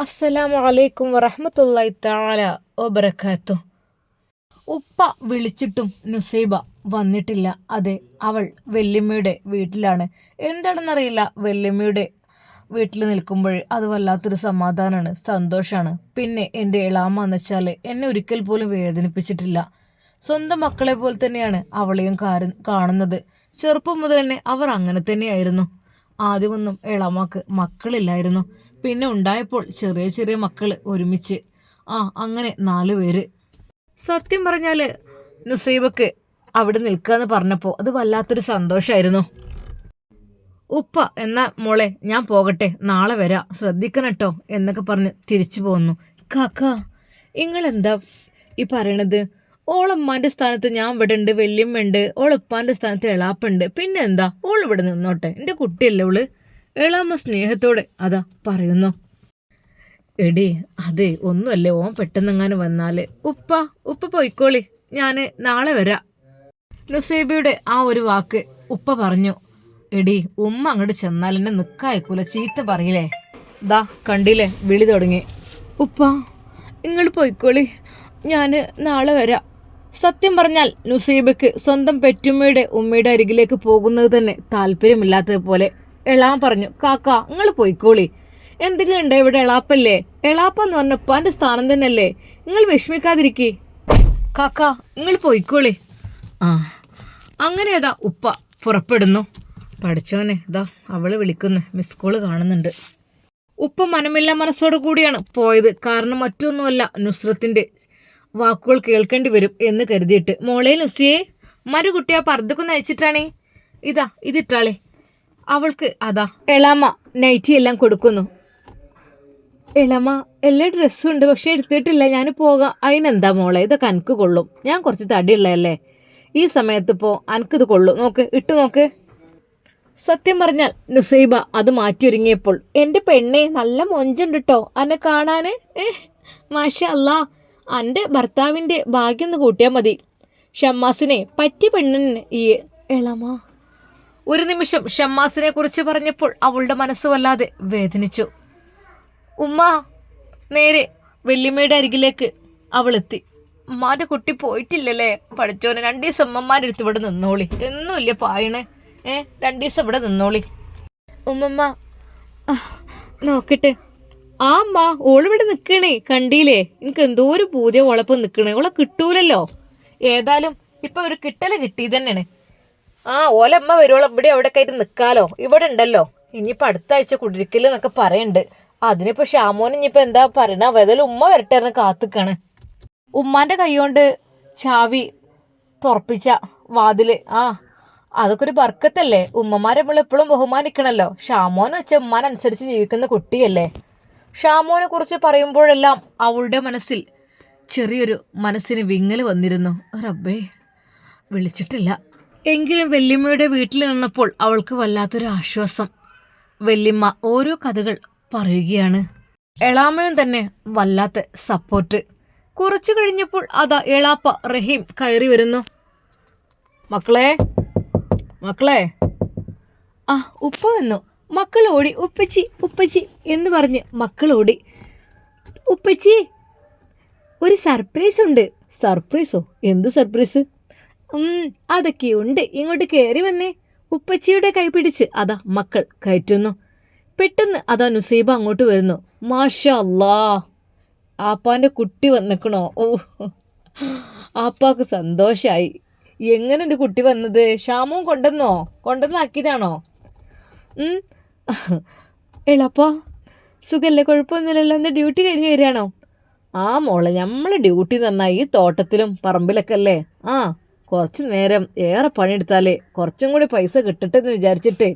അസ്സലാമു അലൈക്കും വറഹമത്തല്ലായി താല ഒബറക്കാത്തു ഉപ്പ വിളിച്ചിട്ടും നുസൈബ വന്നിട്ടില്ല. അതെ അവൾ വെല്ലുമ്മയുടെ വീട്ടിലാണ്. എന്താണെന്നറിയില്ല വെല്ലുമ്മയുടെ വീട്ടിൽ നിൽക്കുമ്പോൾ അത് വല്ലാത്തൊരു സമാധാനമാണ് സന്തോഷമാണ് പിന്നെ എന്റെ ഇളാമ എന്ന് വെച്ചാൽ എന്നെ ഒരിക്കൽ പോലും വേദനിപ്പിച്ചിട്ടില്ല. സ്വന്തം മക്കളെ പോലെ തന്നെയാണ് അവളെയും കാണുന്നത്. ചെറുപ്പം മുതൽ തന്നെ അവർ അങ്ങനെ തന്നെയായിരുന്നു. ആദ്യമൊന്നും ഇളാമാക്ക് മക്കളില്ലായിരുന്നു. പിന്നെ ഉണ്ടായപ്പോൾ ചെറിയ ചെറിയ മക്കൾ ഒരുമിച്ച്. ആ അങ്ങനെ നാല് പേര്. സത്യം പറഞ്ഞാൽ നുസൈബക്ക് അവിടെ നിൽക്കാന്ന് പറഞ്ഞപ്പോൾ അത് വല്ലാത്തൊരു സന്തോഷമായിരുന്നു ഉപ്പ എന്ന മോളെ ഞാൻ പോകട്ടെ നാളെ വരാം ശ്രദ്ധിക്കണട്ടോ എന്നൊക്കെ പറഞ്ഞ് തിരിച്ചു പോന്നു. കാക്ക നിങ്ങളെന്താ ഈ പറയണത്? ഓളമ്മാന്റെ സ്ഥാനത്ത് ഞാൻ ഇവിടെ ഉണ്ട് വല്യമ്മയുണ്ട് ഓളപ്പാന്റെ സ്ഥാനത്ത് എളാപ്പുണ്ട് പിന്നെ എന്താ ഓൾ ഇവിടെ നിന്നോട്ടെ എന്റെ കുട്ടിയല്ലേ ഓൾ? എളാമ്മ സ്നേഹത്തോടെ അതാ പറയുന്നു. എടി അതെ ഒന്നുമല്ലേ ഓം പെട്ടെന്നെങ്ങാനും വന്നാൽ? ഉപ്പ ഉപ്പ പോയിക്കോളി ഞാൻ നാളെ വരാം. നുസൈബിയുടെ ആ ഒരു വാക്ക് ഉപ്പ പറഞ്ഞു. എടി ഉമ്മ അങ്ങോട്ട് ചെന്നാൽ എന്നെ നിക്കായക്കൂല ചീത്ത പറയില്ലേ? ദാ കണ്ടില്ലേ വിളി തുടങ്ങി. ഉപ്പ നിങ്ങൾ പോയിക്കോളി ഞാൻ നാളെ വരാം. സത്യം പറഞ്ഞാൽ നുസൈബക്ക് സ്വന്തം പെറ്റുമ്മയുടെ ഉമ്മയുടെ അരികിലേക്ക് പോകുന്നത് തന്നെ താല്പര്യമില്ലാത്തതുപോലെ എളാൻ പറഞ്ഞു കാക്ക നിങ്ങൾ പോയിക്കോളി. എന്തെങ്കിലും ഉണ്ടോ ഇവിടെ എളാപ്പല്ലേ? എളാപ്പ എന്ന് പറഞ്ഞ സ്ഥാനം തന്നെയല്ലേ? നിങ്ങൾ വിഷമിക്കാതിരിക്കി. കാക്ക നിങ്ങൾ പോയിക്കോളി. ആ. അങ്ങനെ അതാ ഉപ്പ പുറപ്പെടുന്നു? പഠിച്ചോനെ ഇതാ അവൾ വിളിക്കുന്നു മിസ് കോൾ കാണുന്നുണ്ട്. ഉപ്പ മനമില്ല മനസ്സോടു കൂടിയാണ് പോയത്. കാരണം മറ്റൊന്നുമല്ല നുസ്രത്തിന്റെ വാക്കുകൾ കേൾക്കേണ്ടി വരും എന്ന് കരുതിയിട്ട് മോളെ നുസിയെ മരു കുട്ടിയെ പർദ്ദക്കൊന്ന് അയച്ചിട്ടാണേ. ഇതാ ഇതിട്ടാളെ. അവൾക്ക് അതാ എളാമ നൈറ്റി എല്ലാം കൊടുക്കുന്നു. എളമ എല്ലാ ഡ്രസ്സും ഉണ്ട് പക്ഷെ എടുത്തിട്ടില്ല. ഞാൻ പോകാം. അതിനെന്താ മോളെ? ഇതൊക്കെ അനക്ക് കൊള്ളും. ഞാൻ കുറച്ച് തടിയുള്ളതല്ലേ? ഈ സമയത്ത് ഇപ്പോൾ അനക്കിത് കൊള്ളും. നോക്ക് ഇട്ട് നോക്ക്. സത്യം പറഞ്ഞാൽ നുസൈബ അത് മാറ്റിയൊരുങ്ങിയപ്പോൾ എന്റെ പെണ്ണെ നല്ല മൊഞ്ചുണ്ട് കേട്ടോ അന്നെ കാണാൻ ഏ മാഷ അല്ല എന്റെ ഭർത്താവിന്റെ ഭാഗ്യം ഒന്ന് കൂട്ടിയാൽ മതി. ഷമ്മാസിനെ പറ്റിയ പെണ്ണിന് ഈ ഇളമ ഒരു നിമിഷം ഷമ്മാസിനെ കുറിച്ച് പറഞ്ഞപ്പോൾ അവളുടെ മനസ്സ് വല്ലാതെ വേദനിച്ചു. ഉമ്മ നേരെ വെള്ളിമ്മയുടെ അരികിലേക്ക് അവളെത്തി ഉമ്മാന്റെ കുട്ടി പോയിട്ടില്ലല്ലേ? പഠിച്ചോനെ രണ്ടു ദിവസം ഉമ്മമാരെടുത്ത് ഇവിടെ നിന്നോളി. എന്നുമില്ല പായണ്. ഏ രണ്ടു ദിവസം ഇവിടെ നിന്നോളി. ഉമ്മമ്മ നോക്കട്ടെ. ആ അമ്മ ഓളിവിടെ നിൽക്കണേ കണ്ടീലേ എനിക്ക് എന്തോ ഒരു പൂതിയ ഓളപ്പം നിൽക്കണേ ഓളെ കിട്ടൂലല്ലോ. ഏതായാലും ഇപ്പൊ ഒരു കിട്ടല കിട്ടി തന്നെയാണ് ആ ഓലമ്മ വരുവോളം ഇവിടെ അവിടെ ആയിട്ട് നിക്കാലോ ഇവിടെ ഉണ്ടല്ലോ. ഇനിയിപ്പോൾ അടുത്ത ആഴ്ച കുടിരിക്കൽ എന്നൊക്കെ പറയുന്നുണ്ട് അതിനിപ്പോൾ ഷാമോൻ ഇനിയിപ്പോൾ എന്താ പറയണ? ഏതായാലും ഉമ്മ വരട്ടെ എന്ന് കാത്തുക്കാണ്. ഉമ്മാന്റെ കൈകൊണ്ട് ചാവി തുറപ്പിച്ച വാതിൽ. ആ അതൊക്കെ ഒരു ബർക്കത്തല്ലേ? ഉമ്മമാരെ നമ്മൾ എപ്പോഴും ബഹുമാനിക്കണല്ലോ. ഷാമോൻ വെച്ച ഉമ്മാനനുസരിച്ച് ജീവിക്കുന്ന കുട്ടിയല്ലേ. ഷാമോനെ കുറിച്ച് പറയുമ്പോഴെല്ലാം അവളുടെ മനസ്സിൽ ചെറിയൊരു മനസ്സിന് വിങ്ങൽ വന്നിരുന്നു. റബ്ബേ വിളിച്ചിട്ടില്ല. എങ്കിലും വെല്ലിമ്മയുടെ വീട്ടിൽ നിന്നപ്പോൾ അവൾക്ക് വല്ലാത്തൊരു ആശ്വാസം. വെല്ലിമ്മ ഓരോ കഥകൾ പറയുകയാണ്. എളാമയും തന്നെ വല്ലാത്ത സപ്പോർട്ട് കുറച്ചു കഴിഞ്ഞപ്പോൾ അതാ എളാപ്പ റഹീം കയറി വരുന്നു. മക്കളെ മക്കളെ. ആ ഉപ്പ വന്നു. മക്കളോടി ഉപ്പച്ചി ഉപ്പച്ചി എന്ന് പറഞ്ഞ് മക്കളോടി ഉപ്പച്ചി ഒരു സർപ്രൈസ് ഉണ്ട്. സർപ്രൈസോ എന്ത് സർപ്രൈസ് ഉം, അതൊക്കെയുണ്ട് ഇങ്ങോട്ട് കയറി വന്നേ. ഉപ്പച്ചിയുടെ കൈപിടിച്ച് അതാ മക്കൾ കയറ്റുന്നു. പെട്ടെന്ന് അതാ നുസൈബ അങ്ങോട്ട് വരുന്നു. മാഷാ അല്ലാ ആപ്പാന്റെ കുട്ടി വന്നിക്കണോ? ഓ. ആപ്പാക്ക് സന്തോഷായി. എങ്ങനെ എന്റെ കുട്ടി വന്നത്? ഷാമും കൊണ്ടുവന്നോ? കൊണ്ടുവന്നാക്കിയതാണോ. എളപ്പാ സുഖല്ലേ? കുഴപ്പമൊന്നുമില്ലല്ലോ. എന്താ ഡ്യൂട്ടി കഴിഞ്ഞ് വരികയാണോ? ആ മോളെ നമ്മളെ ഡ്യൂട്ടി പറഞ്ഞാൽ ഈ തോട്ടത്തിലും പറമ്പിലൊക്കെ അല്ലേ? ആ. കുറച്ച് നേരം ഏറെ പണിയെടുത്താലേ കുറച്ചും കൂടി പൈസ കിട്ടട്ടെ എന്ന് വിചാരിച്ചിട്ട്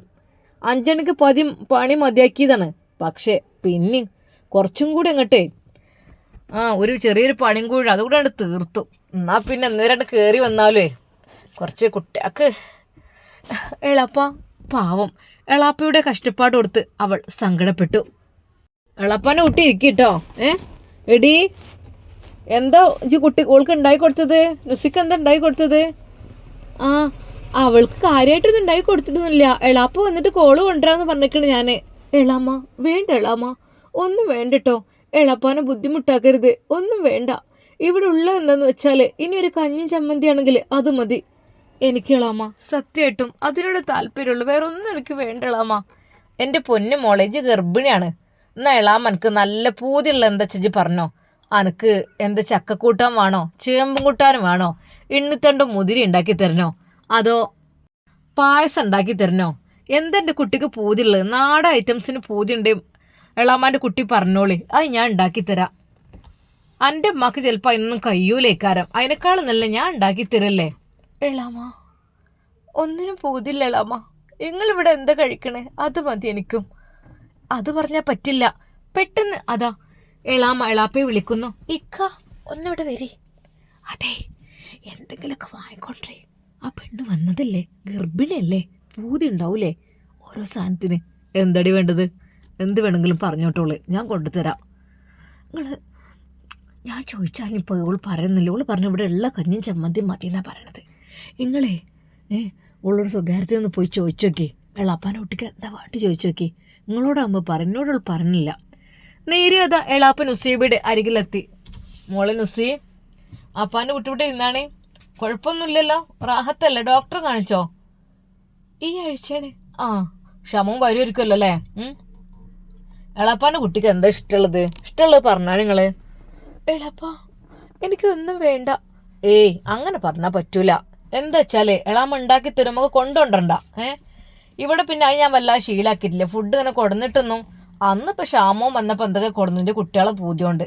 അഞ്ചണിക്ക് പതി പണി മതിയാക്കിയതാണ്. പക്ഷേ പിന്നെ കുറച്ചും കൂടി അങ്ങോട്ടേ. ആ ഒരു ചെറിയൊരു പണിയും കൂടി അതുകൂടെ അങ്ങ് തീർത്തു. എന്നാ പിന്നെ അന്നേരം കയറി വന്നാലേ കുറച്ച് കുട്ടിയാക്ക് എളാപ്പ പാവം എളാപ്പയുടെ കഷ്ടപ്പാട് കൊടുത്ത് അവൾ സങ്കടപ്പെട്ടു. എളാപ്പാനെ കുട്ടി ഇരിക്കട്ടോ ഏ? എടി എന്താ ഈ കുട്ടി ഓൾക്ക് ഉണ്ടായി കൊടുത്തത്? നുസിക്ക് എന്താ ഉണ്ടായി കൊടുത്തത്? ആ അവൾക്ക് കാര്യമായിട്ടൊന്നും ഉണ്ടായി കൊടുത്തിട്ടൊന്നുമില്ല. എളാപ്പ വന്നിട്ട് കോൾ കൊണ്ടുവരാന്ന് പറഞ്ഞിക്കണ് ഞാൻ എളാമ്മ വേണ്ട എളാമ്മ. ഒന്നും വേണ്ടട്ടോ എളപ്പാനെ ബുദ്ധിമുട്ടാക്കരുത്. ഒന്നും വേണ്ട. ഇവിടെ ഉള്ള എന്താന്ന് വെച്ചാൽ ഇനി ഒരു കഞ്ഞിയും ചമ്മന്തിയാണെങ്കിൽ അത് മതി. എനിക്ക് എളാമ്മ സത്യമായിട്ടും അതിനോട് താല്പര്യമുള്ളൂ. വേറെ ഒന്നും എനിക്ക് വേണ്ട എളാമ്മ. എന്റെ പൊന്നു മോളേജ് ഗർഭിണിയാണ്. എന്നാ എളാമ്മ എനിക്ക് നല്ല പൂതിയുള്ള എന്താ ചേച്ചി പറഞ്ഞോ? അനക്ക് എന്ത് ചക്കക്കൂട്ടാൻ വേണോ ചേമ്പും കൂട്ടാനും വേണോ എണ്ണിത്തണ്ടും മുതിരി ഉണ്ടാക്കി തരണോ അതോ പായസം ഉണ്ടാക്കി തരണോ? എന്തെന്റെ കുട്ടിക്ക് പൂതിയുള്ളത്? നാടൻ ഐറ്റംസിന് പൂതിയുണ്ട് എളാമാന്റെ കുട്ടി പറഞ്ഞോളി. അത് ഞാൻ ഉണ്ടാക്കി തരാം. എന്റെ അമ്മയ്ക്ക് ചിലപ്പോൾ അതിനൊന്നും കയ്യൂലേക്കാരം അതിനേക്കാളും നല്ല ഞാൻ ഉണ്ടാക്കി തരല്ലേ? എളാമ ഒന്നിനും പൂതില്ല എളാമ. നിങ്ങളിവിടെ എന്താ കഴിക്കണേ? അത് മതി എനിക്കും. അത് പറഞ്ഞാൽ പറ്റില്ല. പെട്ടെന്ന് അതാ എളാമ എളാപ്പയെ വിളിക്കുന്നു. ഇക്ക ഒന്നിവിടെ വരി. അതെ എന്തെങ്കിലുമൊക്കെ വാങ്ങിക്കൊണ്ടേ. ആ പെണ്ണ് വന്നതല്ലേ? ഗർഭിണിയല്ലേ? പൂതി ഉണ്ടാവൂലേ? ഓരോ സാധനത്തിന്. എന്തടി വേണ്ടത്? എന്ത് വേണമെങ്കിലും പറഞ്ഞോട്ടോളെ. ഞാൻ കൊണ്ടുതരാം. നിങ്ങൾ ഞാൻ ചോദിച്ചാൽ ഇപ്പോൾ ഇവൾ പറയുന്നില്ല. ഇവൾ പറഞ്ഞു ഇവിടെ ഉള്ള കഞ്ഞിയും ചമ്മന്തി മതി എന്നാണ് പറയണത്. നിങ്ങളെ ഏ ഉള്ളൊരു സ്വകാര്യത്തിൽ ഒന്ന് പോയി ചോദിച്ചു നോക്കി. കുട്ടിക്ക് എന്താ വാട്ടി ചോദിച്ചു നോക്കി? നിങ്ങളോടാകുമ്പോൾ പറഞ്ഞോട് പറഞ്ഞില്ല. നേരെ അതാ എളാപ്പ നുസീബയുടെ അരികിലെത്തി. മോളെ നുസി അപ്പാന്റെ കുട്ടിവിട്ട് ഇരുന്നാണേ കുഴപ്പമൊന്നുമില്ലല്ലോ? റാഹത്തല്ലേ? ഡോക്ടറെ കാണിച്ചോ? ഈ ആഴ്ചയാണ്. ആ ക്ഷമവും വരുമായിരിക്കുമല്ലോ അല്ലേ? ഉം. കുട്ടിക്ക് എന്താ ഇഷ്ടമുള്ളത്? ഇഷ്ടമുള്ളത് പറഞ്ഞാൽ നിങ്ങൾ. എനിക്ക് എനിക്കൊന്നും വേണ്ട. ഏയ് അങ്ങനെ പറഞ്ഞാൽ പറ്റൂല. എന്താ വെച്ചാൽ എളാമ്മ ഉണ്ടാക്കി തരുമ്പോ കൊണ്ടുകൊണ്ടണ്ട ഏ? ഇവിടെ പിന്നെ അത് ഞാൻ വല്ലാതെ ശീലാക്കിയിട്ടില്ല. ഫുഡ് ഇങ്ങനെ കൊടുന്നിട്ടൊന്നും അന്ന് ഇപ്പൊ ക്ഷാമവും വന്നപ്പോ എന്തൊക്കെ കൊടുന്നതിന്റെ കുട്ടികളെ പൂതിയുണ്ട്.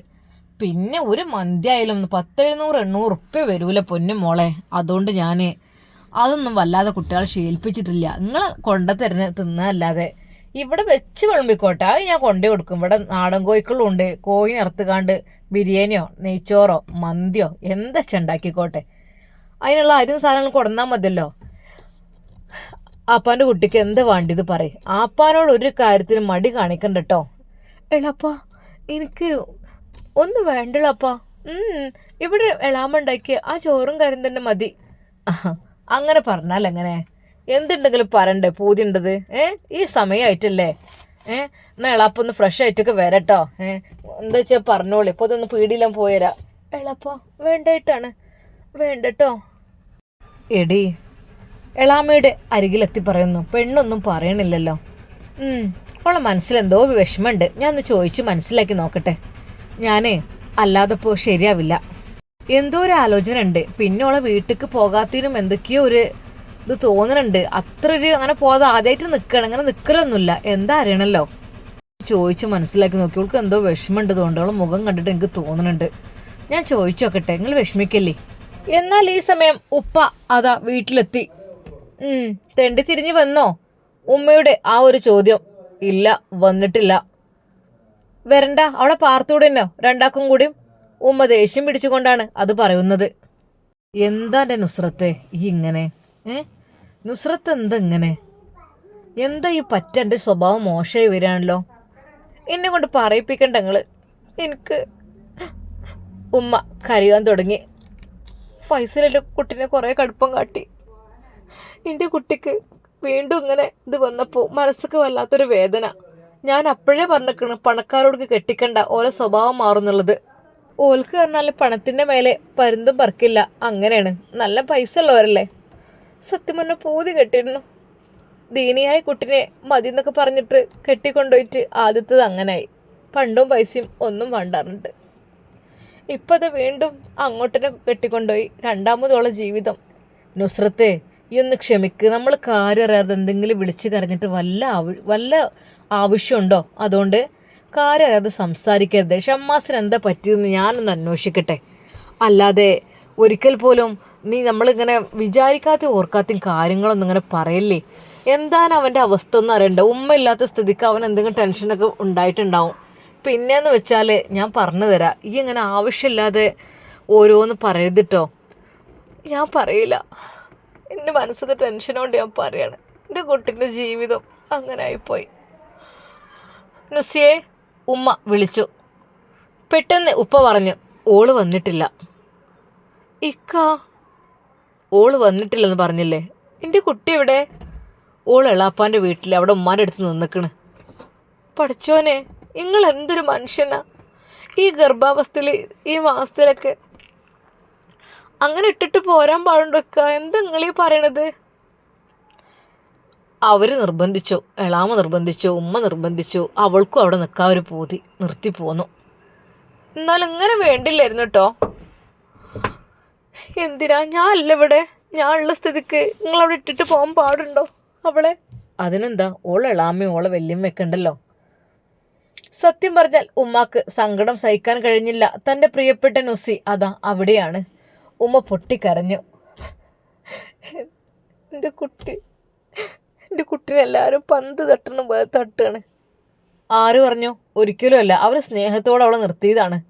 പിന്നെ ഒരു മന്തി ആയാലും പത്തെഴുന്നൂറ് എണ്ണൂറ് ഉറുപ്പ്യ വരൂല പൊന്നും മോളെ. അതുകൊണ്ട് ഞാൻ അതൊന്നും വല്ലാതെ കുട്ടികളെ ശീലിപ്പിച്ചിട്ടില്ല. നിങ്ങൾ കൊണ്ട തരുന്ന തിന്നല്ലാതെ ഇവിടെ വെച്ച് വിളമ്പിക്കോട്ടെ. അത് ഞാൻ കൊണ്ടു കൊടുക്കും. ഇവിടെ നാടൻ കോഴിക്കളും ഉണ്ട് കോഴി നിർത്തുകാണ്ട് ബിരിയാണിയോ നെയ്ച്ചോറോ മന്തിയോ എന്താ ഉണ്ടാക്കിക്കോട്ടെ. അതിനുള്ള അരിയും സാധനങ്ങൾ കൊടുന്നാൽ മതിയല്ലോ. ആപ്പാന്റെ കുട്ടിക്ക് എന്താ വേണ്ടിയത് പറയും. ആപ്പാനോട് ഒരു കാര്യത്തിന് മടി കാണിക്കണ്ടട്ടോ. കേട്ടോ എളപ്പാ എനിക്ക് ഒന്നും വേണ്ടളപ്പാ. ഇവിടെ എളാമുണ്ടാക്കിയ ആ ചോറും കാര്യം തന്നെ മതി. അങ്ങനെ പറഞ്ഞാൽ എങ്ങനെ? എന്തുണ്ടെങ്കിലും പറണ്ടേ പൂതിയുണ്ടത്? ഏ ഈ സമയമായിട്ടല്ലേ ഏ എന്നാ എളാപ്പൊന്ന് ഫ്രഷ് ആയിട്ടൊക്കെ വരട്ടോ. ഏ എന്താ വെച്ചാൽ പറഞ്ഞോളി. ഇപ്പോൾ ഇതൊന്ന് പീടിയിലും പോയരാ എളാപ്പ വേണ്ടായിട്ടാണ്. വേണ്ടട്ടോ. എടി എളാമയുടെ അരികിലെത്തി പറയുന്നു പെണ്ണൊന്നും പറയണില്ലല്ലോ. അവളെ മനസ്സിലെന്തോ വിഷമമുണ്ട്. ഞാൻ ഒന്ന് ചോദിച്ച് മനസ്സിലാക്കി നോക്കട്ടെ. ഞാനേ അല്ലാതെ ഇപ്പോൾ ശരിയാവില്ല. എന്തോ ഒരു ആലോചന ഉണ്ട് പിന്നെ ഓളെ വീട്ടിലേക്ക് പോകാത്തതിനും എന്തൊക്കെയോ ഒരു ഇത് തോന്നുന്നുണ്ട് അത്ര ഒരു അങ്ങനെ പോകാതെ ആദ്യമായിട്ട് നിൽക്കണം അങ്ങനെ നിൽക്കലൊന്നുമില്ല എന്താ അറിയണല്ലോ? ചോദിച്ച് മനസ്സിലാക്കി നോക്കി. അവൾക്ക് എന്തോ വിഷമമുണ്ട് തോന്നുന്നു അവളെ മുഖം കണ്ടിട്ട് എനിക്ക് തോന്നുന്നുണ്ട് ഞാൻ ചോദിച്ചു നോക്കട്ടെ. നിങ്ങൾ വിഷമിക്കല്ലേ? എന്നാൽ ഈ സമയം ഉപ്പ അതാ വീട്ടിലെത്തി. തെണ്ടി തിരിഞ്ഞു വന്നോ? ഉമ്മയുടെ ആ ഒരു ചോദ്യം ഇല്ല വന്നിട്ടില്ല. വരണ്ട അവിടെ പാർത്തൂടെന്നോ രണ്ടാക്കും കൂടിയും ഉമ്മ ദേഷ്യം പിടിച്ചുകൊണ്ടാണ് അത് പറയുന്നത്. എന്താ എന്റെ നുസ്രത്തെ ഈ ഇങ്ങനെ? ഏ? നുസ്രത്ത് എന്താ ഇങ്ങനെ? എന്താ ഈ പറ്റ എന്റെ സ്വഭാവം മോശമായി വരികയാണല്ലോ? എന്നെ കൊണ്ട് പറയിപ്പിക്കണ്ട നിങ്ങൾ എനിക്ക് ഉമ്മ കരയുവാൻ തുടങ്ങി. ഫൈസലിന്റെ കുട്ടീനെ കുറേ കടുപ്പം കാട്ടി. എന്റെ കുട്ടിക്ക് വീണ്ടും ഇങ്ങനെ ഇത് വന്നപ്പോൾ മനസ്സൊക്കെ വല്ലാത്തൊരു വേദന. ഞാൻ അപ്പോഴേ പറഞ്ഞിരിക്കണം പണക്കാരോടൊക്കെ കെട്ടിക്കണ്ട ഓരോ സ്വഭാവം മാറുന്നുള്ളത് ഓൽക്ക് പറഞ്ഞാൽ പണത്തിന്റെ മേലെ പരുന്തും പറക്കില്ല അങ്ങനെയാണ്. നല്ല പൈസ ഉള്ളവരല്ലേ? സത്യം പറഞ്ഞ പൂതി കെട്ടിയിരുന്നു. ദീനിയായ കുട്ടിനെ മതി എന്നൊക്കെ പറഞ്ഞിട്ട് കെട്ടിക്കൊണ്ടുപോയിട്ട് ആദ്യത്തത് അങ്ങനായി. പണ്ടും പൈസയും ഒന്നും വേണ്ടാറുണ്ട്. ഇപ്പം അത് വീണ്ടും അങ്ങോട്ടിനെ കെട്ടിക്കൊണ്ടുപോയി രണ്ടാമതോളം ജീവിതം. നുസ്രത്തെ ഈ ഒന്ന് ക്ഷമിക്ക്. നമ്മൾ കാര്യം അറിയാതെ എന്തെങ്കിലും വിളിച്ച് കരഞ്ഞിട്ട് വല്ല വല്ല ആവശ്യമുണ്ടോ? അതുകൊണ്ട് കാര്യം അറിയാതെ സംസാരിക്കരുത്. ഷമ്മാസിന് എന്താ പറ്റിയതെന്ന് ഞാനൊന്ന് അന്വേഷിക്കട്ടെ. അല്ലാതെ ഒരിക്കൽ പോലും നീ നമ്മളിങ്ങനെ വിചാരിക്കാത്ത ഓർക്കാത്ത കാര്യങ്ങളൊന്നും ഇങ്ങനെ പറയല്ലേ? എന്താണ് അവന്റെ അവസ്ഥ ഒന്നും അറിയണ്ട. ഉമ്മ ഇല്ലാത്ത സ്ഥിതിക്ക് അവൻ എന്തെങ്കിലും ടെൻഷനൊക്കെ ഉണ്ടായിട്ടുണ്ടാവും. പിന്നെയെന്ന് വെച്ചാൽ ഞാൻ പറഞ്ഞു തരാം. ഈ ഇങ്ങനെ ആവശ്യമില്ലാതെ ഓരോന്ന് പറയരുതിട്ടോ ഞാൻ പറയില്ല. എന്റെ ടെൻഷൻ കൊണ്ട് ഞാൻ പറയാണ്. എന്റെ കുട്ടിന്റെ ജീവിതം അങ്ങനെ ആയിപ്പോയി നുസിയെ ഉമ്മ വിളിച്ചു. പെട്ടെന്ന് ഉപ്പ പറഞ്ഞു ഓൾ വന്നിട്ടില്ല. ഇക്ക ഓൾ വന്നിട്ടില്ലെന്ന് പറഞ്ഞില്ലേ? എന്റെ കുട്ടി എവിടെ? ഓൾ എളാപ്പാന്റെ വീട്ടിൽ അവിടെ ഉമ്മാന്റെ അടുത്ത് നിന്നിക്കണ്. പഠിച്ചോനെ നിങ്ങൾ എന്തൊരു മനുഷ്യനാ? ഈ ഗർഭാവസ്ഥയിൽ ഈ മാസത്തിലൊക്കെ അങ്ങനെ ഇട്ടിട്ട് പോരാൻ പാടുണ്ടൊക്കെ. എന്താ നിങ്ങളീ പറയണത്? അവർ നിർബന്ധിച്ചു. എളാമ നിർബന്ധിച്ചു. ഉമ്മ നിർബന്ധിച്ചു. അവൾക്കും അവിടെ നിൽക്കാൻ ഒരു പൂതി. നിർത്തി പോന്നു. എന്നാൽ ഇങ്ങനെ വേണ്ടില്ലായിരുന്നു കേട്ടോ എന്തിനാ? ഞാൻ അല്ല ഇവിടെ. ഞാൻ ഉള്ള സ്ഥിതിക്ക് നിങ്ങൾ അവിടെ ഇട്ടിട്ട് പോകാൻ പാടുണ്ടോ അവളെ? അതിനെന്താ? ഓളെ എളാമയും ഓളെ വല്യം വെക്കണ്ടല്ലോ സത്യം പറഞ്ഞാൽ ഉമ്മാക്ക് സങ്കടം സഹിക്കാൻ കഴിഞ്ഞില്ല. തന്റെ പ്രിയപ്പെട്ട നുസി അതാ അവിടെയാണ്. ഉമ്മ പൊട്ടിക്കരഞ്ഞു. എന്റെ കുട്ടി. എന്റെ കുട്ടിനെ എല്ലാവരും പന്ത് തട്ടണം തട്ടാണ്. ആര് പറഞ്ഞു? ഒരിക്കലുമല്ല അവർ സ്നേഹത്തോടെ അവളെ നിർത്തിയതാണ്.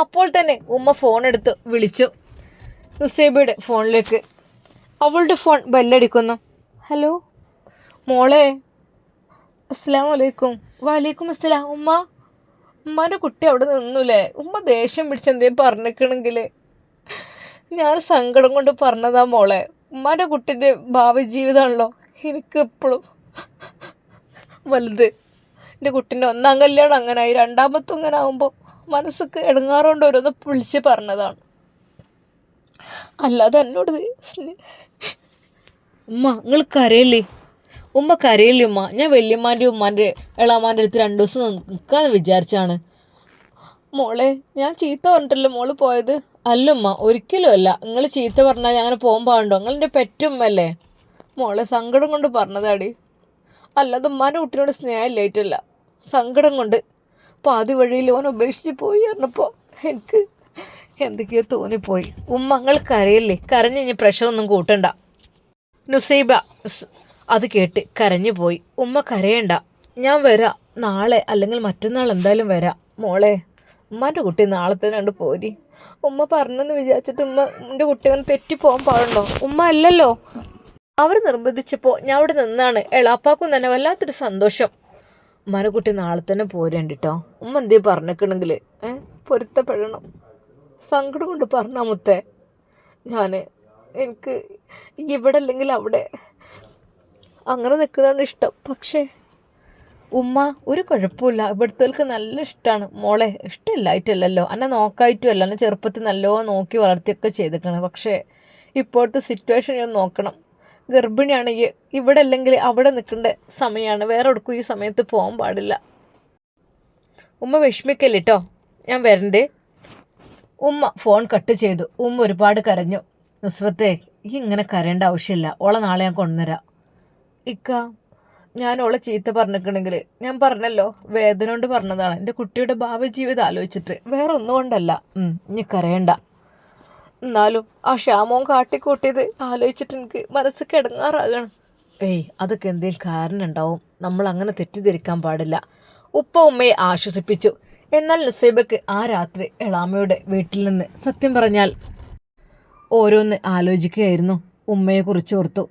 അപ്പോൾ തന്നെ ഉമ്മ ഫോൺ എടുത്ത് വിളിച്ചു. നുസൈബയുടെ ഫോണിലേക്ക് അവളുടെ ഫോൺ ബെല്ലടിക്കുന്നു. ഹലോ? മോളെ. അസ്സാം വലൈക്കും വലൈക്കും അസ്സലാം. ഉമ്മ. ഉമ്മാന്റെ കുട്ടി അവിടെ നിന്നുല്ലേ ഉമ്മ ദേഷ്യം പിടിച്ചെന്തേലും പറഞ്ഞിക്കണമെങ്കിൽ ഞാൻ സങ്കടം കൊണ്ട് പറഞ്ഞതാ മോളെ. ഉമ്മാന്റെ കുട്ടിന്റെ ഭാവി ജീവിതമാണല്ലോ എനിക്ക് എപ്പോഴും വലുത്. എന്റെ കുട്ടീന്റെ ഒന്നാം കല്യാണം അങ്ങനായി രണ്ടാമത്തും ഇങ്ങനെ ആകുമ്പോൾ മനസ്സൊക്കെ ഇടങ്ങാറുകൊണ്ട് ഓരോന്ന് വിളിച്ച് പറഞ്ഞതാണ്. അല്ലാതെ എന്നോട് ഉമ്മ നിങ്ങൾ കരയല്ലേ? ഉമ്മ കരയല്ലേ ഉമ്മ? ഞാൻ വല്യമ്മാന്റെ ഉമ്മാന്റെ ഇളാമാന്റെ അടുത്ത് രണ്ട് ദിവസം നിൽക്കാന്ന് വിചാരിച്ചാണ്. മോളെ ഞാൻ ചീത്ത പറഞ്ഞിട്ടല്ലോ മോൾ പോയത്? അല്ല ഉമ്മ ഒരിക്കലും അല്ല. നിങ്ങൾ ചീത്ത പറഞ്ഞാൽ ഞാൻ അങ്ങനെ പോകാൻ പാടുണ്ടോ? നിങ്ങളെന്റെ പെറ്റുമ്മല്ലേ? മോളെ സങ്കടം കൊണ്ട് പറഞ്ഞതാടി. അല്ലാതെ ഉമ്മാന്റെ കുട്ടിയോട് സ്നേഹമില്ലായിട്ടല്ല സങ്കടം കൊണ്ട്. പാതി വഴിയിൽ ഓൻ ഉപേക്ഷിച്ച് പോയി പറഞ്ഞപ്പോൾ എനിക്ക് എന്തൊക്കെയോ തോന്നിപ്പോയി. ഉമ്മ നിങ്ങൾ കരയില്ലേ? കരഞ്ഞ് ഇനി പ്രഷറൊന്നും കൂട്ടണ്ട. നുസൈബ അത് കേട്ട് കരഞ്ഞു പോയി. ഉമ്മ കരയണ്ട. ഞാൻ വരാം. നാളെ അല്ലെങ്കിൽ മറ്റന്നാൾ എന്തായാലും വരാം. മോളെ ഉമ്മാന്റെ കുട്ടി നാളെ തന്നെ കണ്ട് പോരി. ഉമ്മ പറഞ്ഞെന്ന് വിചാരിച്ചിട്ട് ഉമ്മ എന്റെ കുട്ടികൾ തെറ്റിപ്പോകാൻ പാടുണ്ടോ? ഉമ്മ അല്ലല്ലോ. അവർ നിർബന്ധിച്ചപ്പോൾ ഞാൻ അവിടെ നിന്നാണ്. എളാപ്പാക്കും തന്നെ വല്ലാത്തൊരു സന്തോഷം. ഉമ്മാനെ കുട്ടി നാളെ തന്നെ പോരണ്ടിട്ടോ. ഉമ്മ എന്തേ പറഞ്ഞേക്കണമെങ്കിൽ ഏ? പൊരുത്തപ്പെടണം. സങ്കടം കൊണ്ട് പറഞ്ഞാ മുത്തേ. ഞാൻ എനിക്ക് ഇവിടെ അല്ലെങ്കിൽ അവിടെ അങ്ങനെ നിൽക്കണതാണ് ഇഷ്ടം. പക്ഷേ ഉമ്മ ഒരു കുഴപ്പമില്ല. ഇവിടുത്തേക്ക് നല്ല ഇഷ്ടമാണ് മോളെ ഇഷ്ടമില്ലായിട്ടല്ലല്ലോ. അന്നെ നോക്കായിട്ടുമല്ല. എന്നെ ചെറുപ്പത്തിൽ നല്ലോ നോക്കി വളർത്തിയൊക്കെ ചെയ്തേക്കണം. പക്ഷേ ഇപ്പോഴത്തെ സിറ്റുവേഷൻ ഞാൻ നോക്കണം. ഗർഭിണിയാണെങ്കിൽ ഇവിടെ അല്ലെങ്കിൽ അവിടെ നിൽക്കേണ്ട സമയമാണ്. വേറെ ഈ സമയത്ത് പോകാൻ പാടില്ല. ഉമ്മ വിഷമിക്കല്ലേ കേട്ടോ ഞാൻ വരണ്ടേ. ഉമ്മ ഫോൺ കട്ട് ചെയ്തു. ഉമ്മ ഒരുപാട് കരഞ്ഞു. നുസ്രത്തെ ഈ ഇങ്ങനെ കരയേണ്ട ആവശ്യമില്ല. ഓളെ നാളെ ഞാൻ കൊണ്ടുവരാം. ഇക്ക ഞാൻ ഓളെ ചീത്ത പറഞ്ഞിട്ടുണ്ടെങ്കിൽ ഞാൻ പറഞ്ഞല്ലോ വേദന കൊണ്ട് പറഞ്ഞതാണ്. എന്റെ കുട്ടിയുടെ ഭാവി ജീവിതം ആലോചിച്ചിട്ട് വേറെ ഒന്നും കൊണ്ടല്ല ഇനി കരയണ്ട. എന്നാലും ആ ക്ഷാമവും കാട്ടിക്കൂട്ടിയത് ആലോചിച്ചിട്ട് എനിക്ക് മനസ്സ് കിടങ്ങാറാകണം. ഏയ് അതൊക്കെ എന്തെങ്കിലും കാരണം ഉണ്ടാവും. നമ്മൾ അങ്ങനെ തെറ്റിദ്ധരിക്കാൻ പാടില്ല. ഉപ്പ ഉമ്മയെ ആശ്വസിപ്പിച്ചു. എന്നാൽ നുസൈബക്ക് ആ രാത്രി എളാമയുടെ വീട്ടിൽ നിന്ന് സത്യം പറഞ്ഞാൽ ഓരോന്ന് ആലോചിക്കുകയായിരുന്നു. ഉമ്മയെക്കുറിച്ച് ഓർത്തു.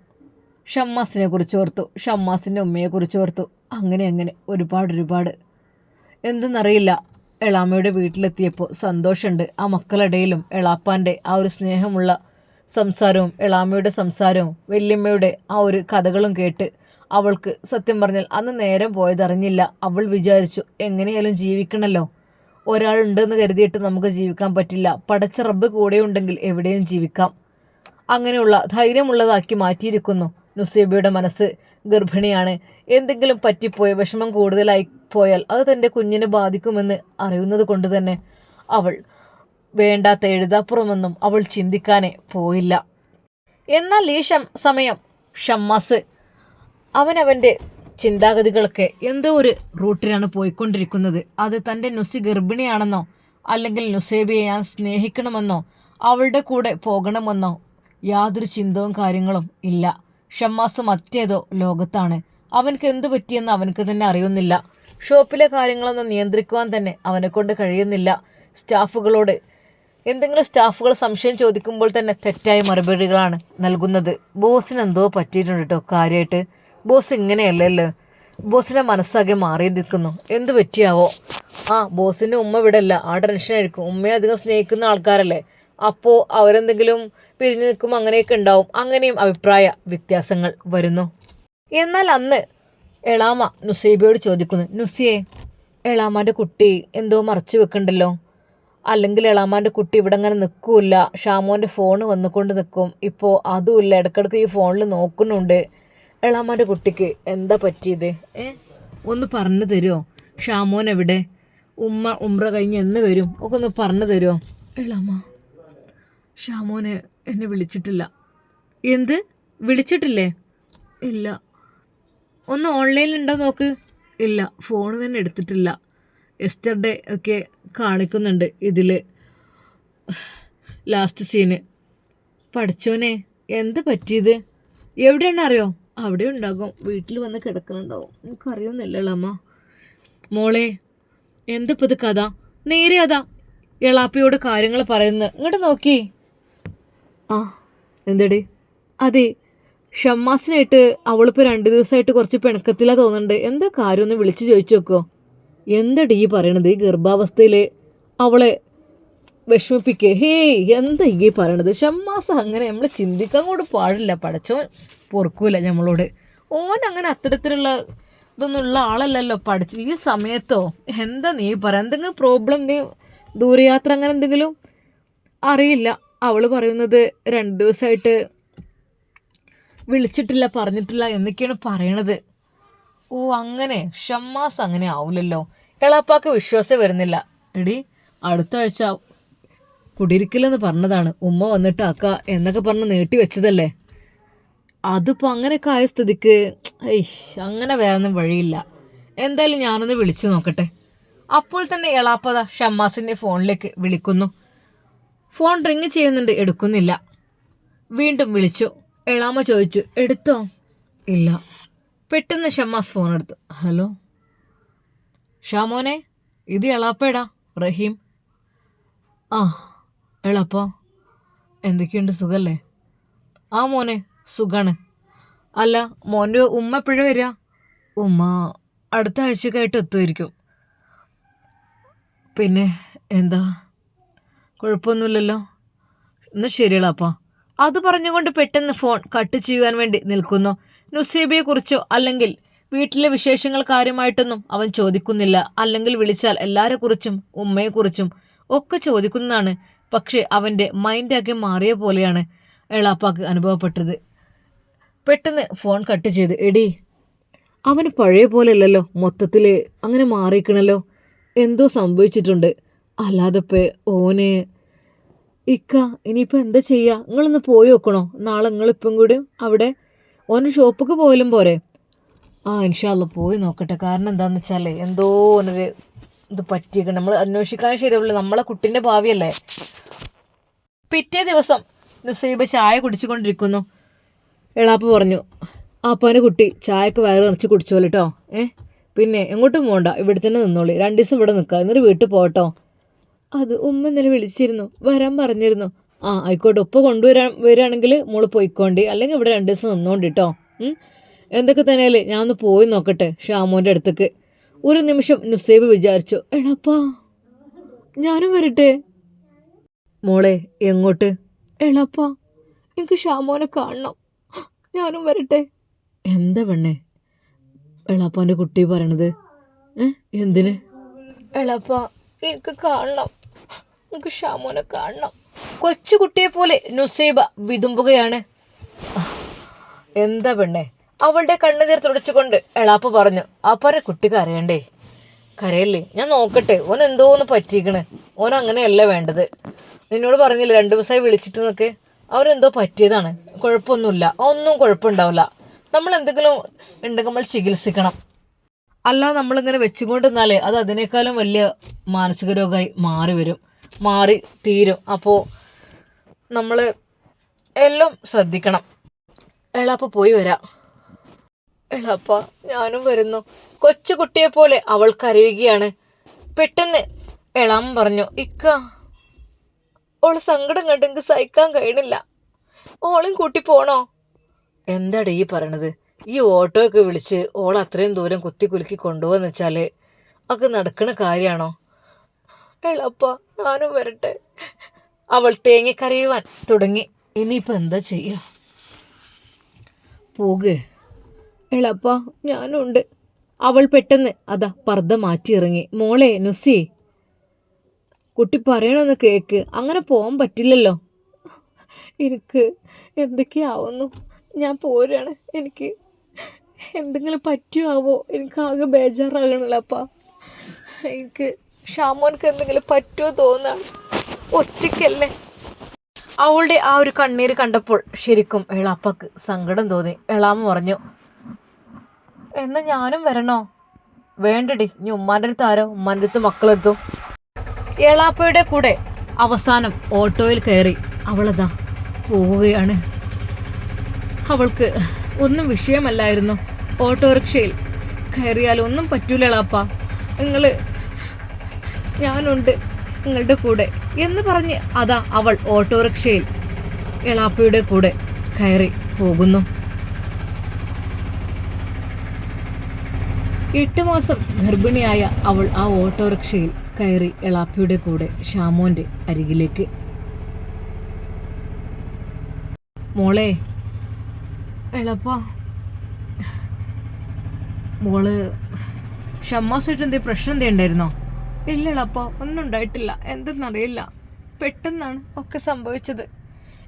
ഷമ്മാസിനെ കുറിച്ച് ഓർത്തു ഷമ്മാസിന്റെ ഉമ്മയെക്കുറിച്ച് ഓർത്തു അങ്ങനെ അങ്ങനെ ഒരുപാട് ഒരുപാട്. എന്തെന്നറിയില്ല. എളാമ്മയുടെ വീട്ടിലെത്തിയപ്പോൾ സന്തോഷമുണ്ട്. ആ മക്കളിടയിലും എളാപ്പാന്റെ ആ ഒരു സ്നേഹമുള്ള സംസാരവും എളാമ്മയുടെ സംസാരവും വല്യമ്മയുടെ ആ ഒരു കഥകളും കേട്ട് അവൾക്ക് സത്യം പറഞ്ഞാൽ അന്ന് നേരം പോയതറിഞ്ഞില്ല. അവൾ വിചാരിച്ചു എങ്ങനെയാലും ജീവിക്കണമല്ലോ ഒരാളുണ്ടെന്ന് കരുതിയിട്ട് നമുക്ക് ജീവിക്കാൻ പറ്റില്ല. പടച്ച റബ്ബ് കൂടെയുണ്ടെങ്കിൽ എവിടെയും ജീവിക്കാം. അങ്ങനെയുള്ള ധൈര്യമുള്ളതാക്കി മാറ്റിയിരിക്കുന്നു. നുസൈബയുടെ മനസ്സ് ഗർഭിണിയാണ്. എന്തെങ്കിലും പറ്റിപ്പോയ വിഷമം കൂടുതലായി പോയാൽ അത് തന്റെ കുഞ്ഞിനെ ബാധിക്കുമെന്ന് അറിയുന്നത് കൊണ്ട് തന്നെ അവൾ വേണ്ടാത്ത എഴുതാപ്പുറമൊന്നും അവൾ ചിന്തിക്കാനേ പോയില്ല. എന്നാൽ ഈ സമയം ഷമ്മാസ് അവനവന്റെ ചിന്താഗതികളൊക്കെ എന്തോ ഒരു റൂട്ടിലാണ് പോയിക്കൊണ്ടിരിക്കുന്നത്. അത് തന്റെ നുസി ഗർഭിണിയാണെന്നോ അല്ലെങ്കിൽ നുസേബിയെ ഞാൻ സ്നേഹിക്കണമെന്നോ അവളുടെ കൂടെ പോകണമെന്നോ യാതൊരു ചിന്തവും കാര്യങ്ങളും ഇല്ല. ഷമ്മാസ് മറ്റേതോ ലോകത്താണ്. അവനക്ക് എന്തു പറ്റിയെന്ന് അവനക്ക് തന്നെ അറിയുന്നില്ല. ഷോപ്പിലെ കാര്യങ്ങളൊന്നും നിയന്ത്രിക്കുവാൻ തന്നെ അവനെക്കൊണ്ട് കഴിയുന്നില്ല സ്റ്റാഫുകളോട്. എന്തെങ്കിലും സ്റ്റാഫുകൾ സംശയം ചോദിക്കുമ്പോൾ തന്നെ തെറ്റായ മറുപടികളാണ് നൽകുന്നത്. ബോസിന് എന്തോ പറ്റിയിട്ടുണ്ട് കേട്ടോ കാര്യമായിട്ട് ബോസ് ഇങ്ങനെയല്ലല്ലോ. ബോസിന്റെ മനസ്സാകെ മാറിയിരിക്കുന്നു. എന്ത് പറ്റിയാവോ? ആ ബോസിന്റെ ഉമ്മ വിടല്ല ആ ടെൻഷനായിരിക്കും. ഉമ്മയെ അധികം സ്നേഹിക്കുന്ന ആൾക്കാരല്ലേ? അപ്പോൾ അവരെന്തെങ്കിലും പിരിഞ്ഞു നിൽക്കും അങ്ങനെയൊക്കെ ഉണ്ടാവും. അങ്ങനെയും അഭിപ്രായ വ്യത്യാസങ്ങൾ വരുന്നു. എന്നാൽ അന്ന് എളാമ നുസൈബയോട് ചോദിക്കുന്നു നുസിയെ എളാമാന്റെ കുട്ടി എന്തോ മറച്ചു വെക്കണ്ടല്ലോ? അല്ലെങ്കിൽ എളാമാന്റെ കുട്ടി ഇവിടെ അങ്ങനെ നിൽക്കില്ല. ഷാമോന്റെ ഫോൺ വന്നുകൊണ്ട് നിൽക്കും. ഇപ്പോൾ അതുമില്ല ഇടയ്ക്കിടയ്ക്ക് ഈ ഫോണിൽ നോക്കുന്നുണ്ട്. എളാമാന്റെ കുട്ടിക്ക് എന്താ പറ്റിയത്? ഏ? ഒന്ന് പറഞ്ഞു തരുമോ ഷാമോൻ എവിടെ? ഉമ്മ ഉമ്ര കഴിഞ്ഞ് എന്ന് വരും. ഒക്കെ ഒന്ന് പറഞ്ഞു തരുമോ എളാമ ഷാമോനെ എന്നെ വിളിച്ചിട്ടില്ല. എന്ത്? വിളിച്ചിട്ടില്ലേ? ഇല്ല. ഒന്ന് ഓൺലൈനിൽ ഉണ്ടോ നോക്ക്? ഇല്ല. ഫോൺ തന്നെ എടുത്തിട്ടില്ല. എസ്റ്റർഡേ ഒക്കെ കാണിക്കുന്നുണ്ട് ഇതിൽ ലാസ്റ്റ് സീന് പഠിച്ചോനെ എന്ത് പറ്റിയത്? എവിടെയാണ് അറിയോ? അവിടെ ഉണ്ടാകും. വീട്ടിൽ വന്ന് കിടക്കുന്നുണ്ടാവും. എനിക്കറിയുന്നില്ലല്ലോ അമ്മ മോളെ എന്തപ്പോൾ ഇത് കഥ? നേരെ അതാ. എളാപ്പയോട് കാര്യങ്ങൾ പറയുന്നത്. ഇങ്ങോട്ട് നോക്കി. ആ എന്തടി? അതെ ഷമ്മാസിനായിട്ട് അവളിപ്പോൾ രണ്ട് ദിവസമായിട്ട് കുറച്ച് പിണക്കത്തിലാണ് തോന്നുന്നുണ്ട്. എന്താ കാര്യം? ഒന്ന് വിളിച്ച് ചോദിച്ചു നോക്കോ. എന്തടി ഈ പറയണത്? ഈ ഗർഭാവസ്ഥയിൽ അവളെ വിഷമിപ്പിക്കുക ഹേയ് എന്താ ഈ പറയണത്? ഷമ്മാസ് അങ്ങനെ നമ്മൾ ചിന്തിക്കാൻ കൂടെ പാടില്ല. പടച്ചോൻ പൊറുക്കൂല നമ്മളോട്. ഓൻ അങ്ങനെ അത്തരത്തിലുള്ള ഇതൊന്നും ഉള്ള ആളല്ലല്ലോ. പഠിച്ചു ഈ സമയത്തോ? എന്താ നീ പറ? എന്തെങ്കിലും പ്രോബ്ലം നീ ദൂരയാത്ര അങ്ങനെ എന്തെങ്കിലും? അറിയില്ല. അവൾ പറയുന്നത് രണ്ട് ദിവസമായിട്ട് വിളിച്ചിട്ടില്ല പറഞ്ഞിട്ടില്ല എന്നൊക്കെയാണ് പറയണത്. ഓ അങ്ങനെ. ഷമ്മാസ് അങ്ങനെ ആവില്ലല്ലോ എളാപ്പാക്ക് വിശ്വാസം വരുന്നില്ല. എടി അടുത്ത ആഴ്ച കുടിയിരിക്കലെന്ന് പറഞ്ഞതാണ്. ഉമ്മ വന്നിട്ട് അക്ക എന്നൊക്കെ പറഞ്ഞ് നീട്ടി വെച്ചതല്ലേ. അതിപ്പോൾ അങ്ങനെയൊക്കെ ആയ സ്ഥിതിക്ക് ഐഷ് അങ്ങനെ വേറൊന്നും വഴിയില്ല. എന്തായാലും ഞാനൊന്ന് വിളിച്ചു നോക്കട്ടെ. അപ്പോൾ തന്നെ എളാപ്പത ഷമ്മാസിന്റെ ഫോണിലേക്ക് വിളിക്കുന്നു. ഫോൺ റിങ് ചെയ്യുന്നുണ്ട് എടുക്കുന്നില്ല. വീണ്ടും വിളിച്ചു. എളാമ ചോദിച്ചു എടുത്തോ? ഇല്ല. പെട്ടെന്ന് ഷമ്മാസ് ഫോൺ എടുത്തു. ഹലോ? ഷാമോനെ ഇത് എളാപ്പേടാ റഹീം. ആ എളാപ്പ. എന്തൊക്കെയുണ്ട് സുഖല്ലേ? ആ മോനെ സുഖാണ്. അല്ല മോന്റെ ഉമ്മ എപ്പോഴും വരിക? ഉമ്മ അടുത്ത ആഴ്ചക്കായിട്ട് എത്തുമായിരിക്കും. പിന്നെ എന്താ? കുഴപ്പമൊന്നുമില്ലല്ലോ. എന്നാൽ ശരിയളാപ്പാ അത് പറഞ്ഞുകൊണ്ട് പെട്ടെന്ന് ഫോൺ കട്ട് ചെയ്യുവാൻ വേണ്ടി നിൽക്കുന്നു. നുസീബിയെക്കുറിച്ചോ അല്ലെങ്കിൽ വീട്ടിലെ വിശേഷങ്ങൾ കാര്യമായിട്ടൊന്നും അവൻ ചോദിക്കുന്നില്ല. അല്ലെങ്കിൽ വിളിച്ചാൽ എല്ലാവരെക്കുറിച്ചും ഉമ്മയെക്കുറിച്ചും ഒക്കെ ചോദിക്കുന്നതാണ്. പക്ഷേ അവന്റെ മൈൻഡാകെ മാറിയ പോലെയാണ് എളാപ്പാക്ക് അനുഭവപ്പെട്ടത്. പെട്ടെന്ന് ഫോൺ കട്ട് ചെയ്ത് എടി അവന് പഴയ പോലെയല്ലല്ലോ മൊത്തത്തിൽ അങ്ങനെ മാറിയിക്കണല്ലോ എന്തോ സംഭവിച്ചിട്ടുണ്ട്. അല്ലാതെ ഇപ്പം ഓന് ഇക്ക ഇനിയിപ്പോൾ എന്താ ചെയ്യുക നിങ്ങളൊന്ന് പോയി നോക്കണോ? നാളെ നിങ്ങളിപ്പം കൂടി അവിടെ ഓന് ഷോപ്പൊക്കെ പോയാലും പോരെ? ആ ഇൻഷാല്ല പോയി നോക്കട്ടെ. കാരണം എന്താണെന്ന് വെച്ചാൽ എന്തോ ഓനൊരു ഇത് പറ്റിയേക്കണം. നമ്മൾ അന്വേഷിക്കാൻ ശരിയാവില്ല. നമ്മളെ കുട്ടീന്റെ ഭാവിയല്ലേ? പിറ്റേ ദിവസം നുസൈബ ചായ കുടിച്ചുകൊണ്ടിരിക്കുന്നു. എളാപ്പ് പറഞ്ഞു അപ്പോന്റെ കുട്ടി ചായക്ക് വയറ് നിറച്ച് കുടിച്ചോളിട്ടോ ഏ? പിന്നെ എങ്ങോട്ടും പോകണ്ട ഇവിടെ തന്നെ നിന്നോളി. രണ്ട് ദിവസം ഇവിടെ നിൽക്കുക എന്നിട്ട് വീട്ടിൽ പോകട്ടോ അത് ഉമ്മ ഇന്നലെ വിളിച്ചിരുന്നു. വരാൻ പറഞ്ഞിരുന്നു. ആ ആയിക്കോട്ടെ. ഉപ്പ കൊണ്ടുവരാൻ വരികയാണെങ്കിൽ മോൾ പോയിക്കോണ്ടി. അല്ലെങ്കിൽ ഇവിടെ രണ്ട് ദിവസം നിന്നോണ്ട് കേട്ടോ എന്തൊക്കെ തന്നെയല്ലേ? ഞാൻ ഒന്ന് പോയി നോക്കട്ടെ ഷാമോന്റെ അടുത്തേക്ക്. ഒരു നിമിഷം നുസൈബ് വിചാരിച്ചു. എളപ്പാ ഞാനും വരട്ടെ. മോളെ എങ്ങോട്ട്? എളപ്പാ എനിക്ക് ഷാമോനെ കാണണം. ഞാനും വരട്ടെ. എന്താ പെണ്ണേ? എളാപ്പാന്റെ കുട്ടി പറയണത്. എന്തിന്? എളപ്പാ എനിക്ക് കാണണം. എനിക്ക് ഷാമോനെ കാണണം. കൊച്ചുകുട്ടിയെ പോലെ നുസൈബ വിതുമ്പുകയാണ്. എന്താ പെണ്ണേ? അവളുടെ കണ്ണുനീർ തുടച്ചുകൊണ്ട് എളാപ്പ പറഞ്ഞു അപ്പറെ കുട്ടി കരയണ്ടേ? കരയല്ലേ? ഞാൻ നോക്കട്ടെ. ഓൻ എന്തോ ഒന്ന് പറ്റിയിക്കണ്. ഓൻ അങ്ങനെയല്ല വേണ്ടത്. നിന്നോട് പറഞ്ഞില്ല രണ്ടു ദിവസമായി വിളിച്ചിട്ട് വിളിച്ചിട്ടെന്നൊക്കെ അവരെന്തോ പറ്റിയതാണ്. കുഴപ്പമൊന്നുമില്ല. ഒന്നും കുഴപ്പമുണ്ടാവില്ല. നമ്മൾ എന്തെങ്കിലും ഉണ്ടെങ്കിൽ നമ്മൾ ചികിത്സിക്കണം. അല്ല നമ്മളിങ്ങനെ വെച്ചുകൊണ്ടിരുന്നാലേ അത് അതിനേക്കാളും വലിയ മാനസിക രോഗമായി മാറി വരും മാറി തീരും. അപ്പോൾ നമ്മൾ എല്ലാം ശ്രദ്ധിക്കണം. എളാപ്പ പോയി വരാം. എളാപ്പ ഞാനും വരുന്നു. കൊച്ചു കുട്ടിയെ പോലെ അവൾ കരയുകയാണ് പെട്ടെന്ന് എളാം പറഞ്ഞു ഇക്ക ഓൾ സങ്കടം കണ്ടെങ്കിൽ സഹിക്കാൻ കഴിയണില്ല. ഓളും കൂട്ടി പോണോ? എന്താടേ ഈ പറയണത്? ഈ ഓട്ടോ ഒക്കെ വിളിച്ച് ഓൾ അത്രയും ദൂരം കുത്തി കുലുക്കി കൊണ്ടുപോകുന്ന വെച്ചാൽ അത് നടക്കണ കാര്യമാണോ എളപ്പ ഞാനും വരട്ടെ. അവൾ തേങ്ങിക്കരയുവാൻ തുടങ്ങി. ഇനിയിപ്പോൾ എന്താ ചെയ്യുക പോകേ. എളപ്പ ഞാനുണ്ട്. അവൾ പെട്ടെന്ന് അതാ പർദ്ദ മാറ്റിയിറങ്ങി. മോളെ നുസി കുട്ടി പറയണമെന്ന് കേക്ക്. അങ്ങനെ പോകാൻ പറ്റില്ലല്ലോ. എനിക്ക് എന്തൊക്കെയാവുന്നു? ഞാൻ പോരാണ്. എനിക്ക് എന്തെങ്കിലും പറ്റുമാവോ എനിക്കാകെ ബേജാറാകണല്ലോ അപ്പാ. എനിക്ക് ഷാമോൻക്ക് എന്തെങ്കിലും പറ്റുമോ തോന്നാണ് ഒറ്റയ്ക്കല്ലേ? അവളുടെ ആ ഒരു കണ്ണീര് കണ്ടപ്പോൾ ശരിക്കും എളാപ്പക്ക് സങ്കടം തോന്നി. എളാമ പറഞ്ഞു എന്നാ ഞാനും വരണോ? വേണ്ടടി ഇനി ഉമ്മാന്റെ അടുത്ത് ആരോ ഉമ്മാന്റെ അടുത്ത് മക്കളെടുത്തു. എളാപ്പയുടെ കൂടെ അവസാനം ഓട്ടോയിൽ കയറി അവളതാ പോവുകയാണ്. അവൾക്ക് ഒന്നും വിഷയമല്ലായിരുന്നു. ഓട്ടോറിക്ഷയിൽ കയറിയാൽ ഒന്നും പറ്റൂല എളാപ്പ. നിങ്ങൾ ഞാനുണ്ട് നിങ്ങളുടെ കൂടെ. എന്ന് പറഞ്ഞ് അതാ അവൾ ഓട്ടോറിക്ഷയിൽ എളാപ്പയുടെ കൂടെ കയറി പോകുന്നു. എട്ട് മാസം ഗർഭിണിയായ അവൾ ആ ഓട്ടോറിക്ഷയിൽ കയറി എളാപ്പയുടെ കൂടെ ഷാമോന്റെ അരികിലേക്ക്. മോളെ എളപ്പ. മോൾ ഷമ്മാസായിട്ട് എന്തേ പ്രശ്നം എന്തേ ഉണ്ടായിരുന്നോ? ഇല്ല എളപ്പ ഒന്നും ഉണ്ടായിട്ടില്ല. എന്തെന്നറിയില്ല. പെട്ടെന്നാണ് ഒക്കെ സംഭവിച്ചത്.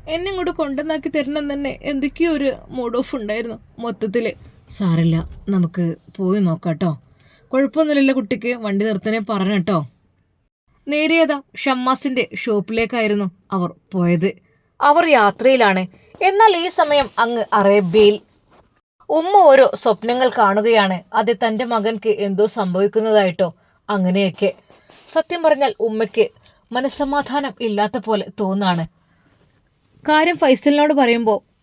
എന്നെ ഇങ്ങോട്ട് കൊണ്ടുവന്നാക്കി തരണം തന്നെ എന്തൊക്കെയോ ഒരു മൂഡ് ഓഫ് ഉണ്ടായിരുന്നു മൊത്തത്തിൽ സാറില്ല നമുക്ക് പോയി നോക്കാട്ടോ. കുഴപ്പമൊന്നുമില്ല കുട്ടിക്ക് വണ്ടി നിർത്തനെ പറഞ്ഞട്ടോ നേരിയതാ ഷമ്മാസിന്റെ ഷോപ്പിലേക്കായിരുന്നു അവർ പോയത്. അവർ യാത്രയിലാണ്. എന്നാൽ ഈ സമയം അങ്ങ് അറേബ്യയിൽ. ഉമ്മ ഓരോ സ്വപ്നങ്ങൾ കാണുകയാണ്. അത് തന്റെ മകൻക്ക് എന്തോ സംഭവിക്കുന്നതായിട്ടോ അങ്ങനെയൊക്കെ. സത്യം പറഞ്ഞാൽ ഉമ്മയ്ക്ക് മനസ്സമാധാനം ഇല്ലാത്ത പോലെ തോന്നാണ്. കാര്യം ഫൈസലിനോട് പറയുമ്പോൾ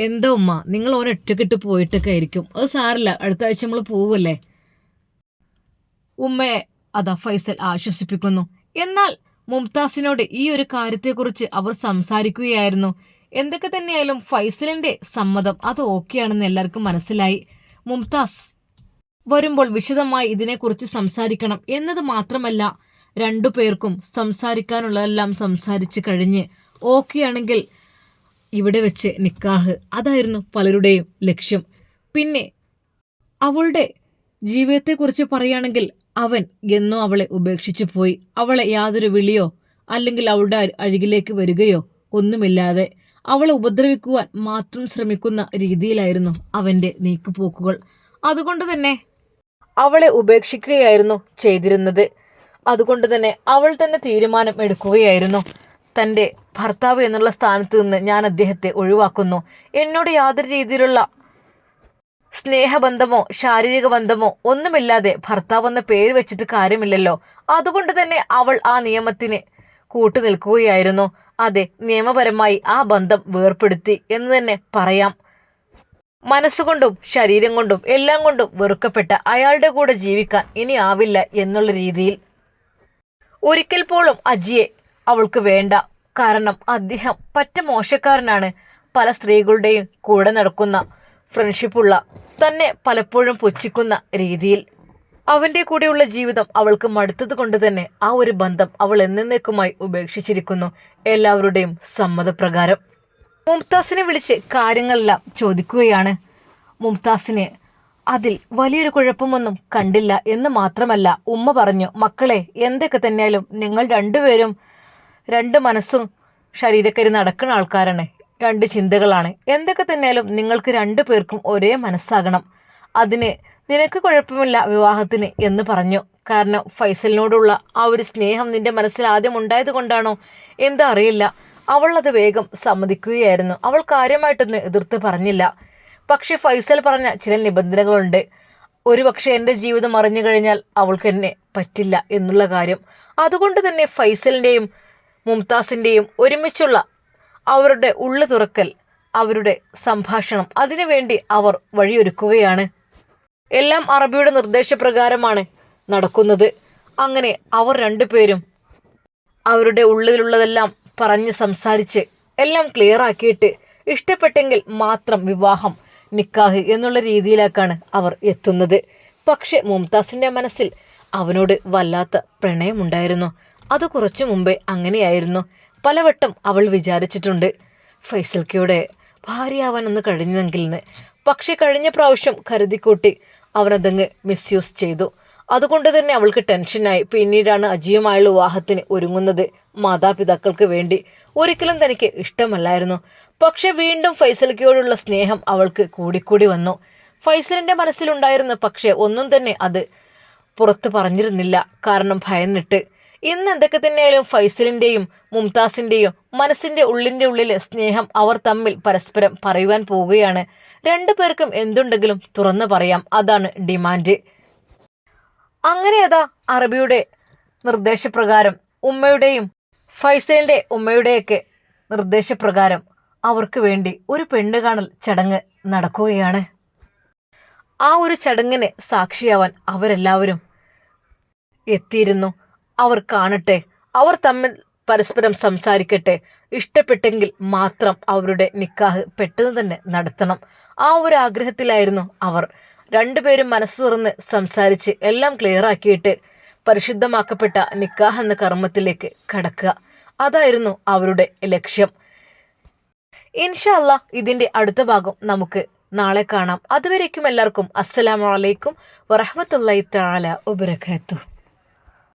എന്താ ഉമ്മ നിങ്ങൾ ഓൻ ഒറ്റക്കിട്ട് പോയിട്ടൊക്കെ ആയിരിക്കും. അത് സാറില്ല അടുത്ത ആഴ്ച നമ്മൾ പോവല്ലേ? ഉമ്മയെ അതാ ഫൈസൽ ആശ്വസിപ്പിക്കുന്നു. എന്നാൽ മുംതാസിനോട് ഈ ഒരു കാര്യത്തെക്കുറിച്ച് അവർ സംസാരിക്കുകയായിരുന്നു. എന്തൊക്കെ തന്നെയായാലും ഫൈസലിന്റെ സമ്മതം അത് ഓക്കെയാണെന്ന് എല്ലാവർക്കും മനസ്സിലായി. മുംതാസ് വരുമ്പോൾ വിശദമായി ഇതിനെക്കുറിച്ച് സംസാരിക്കണം എന്നത് മാത്രമല്ല രണ്ടു പേർക്കും സംസാരിക്കാനുള്ളതെല്ലാം സംസാരിച്ച് കഴിഞ്ഞ് ഓക്കെയാണെങ്കിൽ ഇവിടെ വെച്ച് നിക്കാഹ്. അതായിരുന്നു പലരുടെയും ലക്ഷ്യം. പിന്നെ അവളുടെ ജീവിതത്തെക്കുറിച്ച് പറയുകയാണെങ്കിൽ അവൻ എന്നോ അവളെ ഉപേക്ഷിച്ചു പോയി. അവളെ യാതൊരു വിളിയോ അല്ലെങ്കിൽ അവളുടെ അഴുകിലേക്ക് വരികയോ ഒന്നുമില്ലാതെ അവളെ ഉപദ്രവിക്കുവാൻ മാത്രം ശ്രമിക്കുന്ന രീതിയിലായിരുന്നു അവന്റെ നീക്കുപോക്കുകൾ. അതുകൊണ്ട് തന്നെ അവളെ ഉപേക്ഷിക്കുകയായിരുന്നു ചെയ്തിരുന്നത്. അതുകൊണ്ട് തന്നെ അവൾ തന്നെ തീരുമാനം എടുക്കുകയായിരുന്നു. തന്റെ ഭർത്താവ് എന്നുള്ള സ്ഥാനത്ത് നിന്ന് ഞാൻ അദ്ദേഹത്തെ ഒഴിവാക്കുന്നു. എന്നോട് യാതൊരു രീതിയിലുള്ള സ്നേഹബന്ധമോ ശാരീരിക ബന്ധമോ ഒന്നുമില്ലാതെ ഭർത്താവ് എന്ന പേര് വെച്ചിട്ട് കാര്യമില്ലല്ലോ. അതുകൊണ്ട് തന്നെ അവൾ ആ നിയമത്തിന് കൂട്ടുനിൽക്കുകയായിരുന്നു. അതെ നിയമപരമായി ആ ബന്ധം വേർപ്പെടുത്തി എന്ന് തന്നെ പറയാം. മനസ്സുകൊണ്ടും ശരീരം കൊണ്ടും എല്ലാം കൊണ്ടും വെറുക്കപ്പെട്ട അയാളുടെ കൂടെ ജീവിക്കാൻ ഇനി ആവില്ല എന്നുള്ള രീതിയിൽ. ഒരിക്കൽ പോലും അജിയെ അവൾക്ക് വേണ്ട. കാരണം അദ്ദേഹം പറ്റ മോശക്കാരനാണ്. പല സ്ത്രീകളുടെയും കൂടെ നടക്കുന്ന ഫ്രണ്ട്ഷിപ്പുള്ള തന്നെ പലപ്പോഴും പുച്ഛിക്കുന്ന രീതിയിൽ. അവന്റെ കൂടെയുള്ള ജീവിതം അവൾക്ക് മടുത്തത് കൊണ്ട് തന്നെ ആ ഒരു ബന്ധം അവൾ എന്നേക്കുമായി ഉപേക്ഷിച്ചിരിക്കുന്നു. എല്ലാവരുടെയും സമ്മതപ്രകാരം. മുംതാസിനെ വിളിച്ച് കാര്യങ്ങളെല്ലാം ചോദിക്കുകയാണ്. മുംതാസിന് അതിൽ വലിയൊരു കുഴപ്പമൊന്നും കണ്ടില്ല എന്ന് മാത്രമല്ല ഉമ്മ പറഞ്ഞു. മക്കളെ എന്തൊക്കെ തന്നെയാലും നിങ്ങൾ രണ്ടുപേരും രണ്ട് മനസ്സും ശരീരക്കരി നടക്കുന്ന ആൾക്കാരാണ്. രണ്ട് ചിന്തകളാണ്. എന്തൊക്കെ തന്നെയാലും നിങ്ങൾക്ക് രണ്ടു പേർക്കും ഒരേ മനസ്സാകണം. അതിന് നിനക്ക് കുഴപ്പമില്ല വിവാഹത്തിന് എന്ന് പറഞ്ഞു. കാരണം ഫൈസലിനോടുള്ള ആ ഒരു സ്നേഹം നിന്റെ മനസ്സിൽ ആദ്യം ഉണ്ടായത് കൊണ്ടാണോ? എന്താ അറിയില്ല. അവൾ അത് വേഗം സമ്മതിക്കുകയായിരുന്നു. അവൾ കാര്യമായിട്ടൊന്നും എതിർത്ത് പറഞ്ഞില്ല. പക്ഷെ ഫൈസൽ പറഞ്ഞ ചില നിബന്ധനകളുണ്ട്. ഒരുപക്ഷെ എന്റെ ജീവിതം അറിഞ്ഞു കഴിഞ്ഞാൽ അവൾക്ക് എന്നെ പറ്റില്ല എന്നുള്ള കാര്യം. അതുകൊണ്ട് തന്നെ ഫൈസലിന്റെയും മുംതാസിന്റെയും ഒരുമിച്ചുള്ള അവരുടെ ഉള്ളു തുറക്കൽ അവരുടെ സംഭാഷണം അതിനുവേണ്ടി അവർ വഴിയൊരുക്കുകയാണ്. എല്ലാം അറബിയുടെ നിർദ്ദേശപ്രകാരമാണ് നടക്കുന്നത്. അങ്ങനെ അവർ രണ്ടുപേരും അവരുടെ ഉള്ളിലുള്ളതെല്ലാം പറഞ്ഞ് സംസാരിച്ച് എല്ലാം ക്ലിയർ ആക്കിയിട്ട് ഇഷ്ടപ്പെട്ടെങ്കിൽ മാത്രം വിവാഹം നിക്കാഹ് എന്നുള്ള രീതിയിലേക്കാണ് അവർ എത്തുന്നത്. പക്ഷെ മുംതാസിന്റെ മനസ്സിൽ അവനോട് വല്ലാത്ത പ്രണയമുണ്ടായിരുന്നു. അത് കുറച്ചു മുമ്പേ അങ്ങനെയായിരുന്നു. പലവട്ടം അവൾ വിചാരിച്ചിട്ടുണ്ട് ഫൈസൽക്കയുടെ ഭാര്യയാവാനൊന്ന് കഴിഞ്ഞെങ്കിൽ പക്ഷെ കഴിഞ്ഞ പ്രാവശ്യം കരുതിക്കൂട്ടി അവനതങ്ങ് മിസ്യൂസ് ചെയ്തു. അതുകൊണ്ട് തന്നെ അവൾക്ക് ടെൻഷനായി. പിന്നീടാണ് അജിയുമായുള്ള വിവാഹത്തിന് ഒരുങ്ങുന്നത് മാതാപിതാക്കൾക്ക് വേണ്ടി. ഒരിക്കലും തനിക്ക് ഇഷ്ടമല്ലായിരുന്നു. പക്ഷെ വീണ്ടും ഫൈസലിക്കയോടുള്ള സ്നേഹം അവൾക്ക് കൂടിക്കൂടി വന്നു. ഫൈസലിന്റെ മനസ്സിലുണ്ടായിരുന്നു പക്ഷെ ഒന്നും തന്നെ അത് പുറത്ത് പറഞ്ഞിരുന്നില്ല. കാരണം ഭയന്നിട്ട്. ഇന്ന് എന്തൊക്കെ തന്നെയായാലും ഫൈസലിന്റെയും മുംതാസിന്റെയും മനസ്സിന്റെ ഉള്ളിന്റെ ഉള്ളിലെ സ്നേഹം അവർ തമ്മിൽ പരസ്പരം പറയുവാൻ പോവുകയാണ്. രണ്ടു പേർക്കും എന്തുണ്ടെങ്കിലും തുറന്നു പറയാം. അതാണ് ഡിമാൻഡ്. അങ്ങനെ അതാ അറബിയുടെ നിർദ്ദേശപ്രകാരം ഉമ്മയുടെയും ഫൈസലിന്റെ ഉമ്മയുടെയൊക്കെ നിർദ്ദേശപ്രകാരം അവർക്ക് വേണ്ടി ഒരു പെണ്ണ് കാണൽ ചടങ്ങ് നടക്കുകയാണ്. ആ ഒരു ചടങ്ങിന് സാക്ഷിയാവാൻ അവരെല്ലാവരും എത്തിയിരുന്നു. അവർ കാണട്ടെ അവർ തമ്മിൽ പരസ്പരം സംസാരിക്കട്ടെ ഇഷ്ടപ്പെട്ടെങ്കിൽ മാത്രം അവരുടെ നിക്കാഹ് പെട്ടെന്ന് തന്നെ നടത്തണം. ആ ഒരു ആഗ്രഹത്തിലായിരുന്നു അവർ രണ്ടുപേരും മനസ്സ് തുറന്ന് സംസാരിച്ച് എല്ലാം ക്ലിയർ ആക്കിയിട്ട് പരിശുദ്ധമാക്കപ്പെട്ട നിക്കാഹ് എന്ന കർമ്മത്തിലേക്ക് കടക്കുക. അതായിരുന്നു അവരുടെ ലക്ഷ്യം. ഇൻഷല്ല ഇതിന്റെ അടുത്ത ഭാഗം നമുക്ക് നാളെ കാണാം. അതുവരേക്കും എല്ലാവർക്കും അസ്സലാമലൈക്കും വറഹമത്തല്ലായി താല ഉപരഖത്തു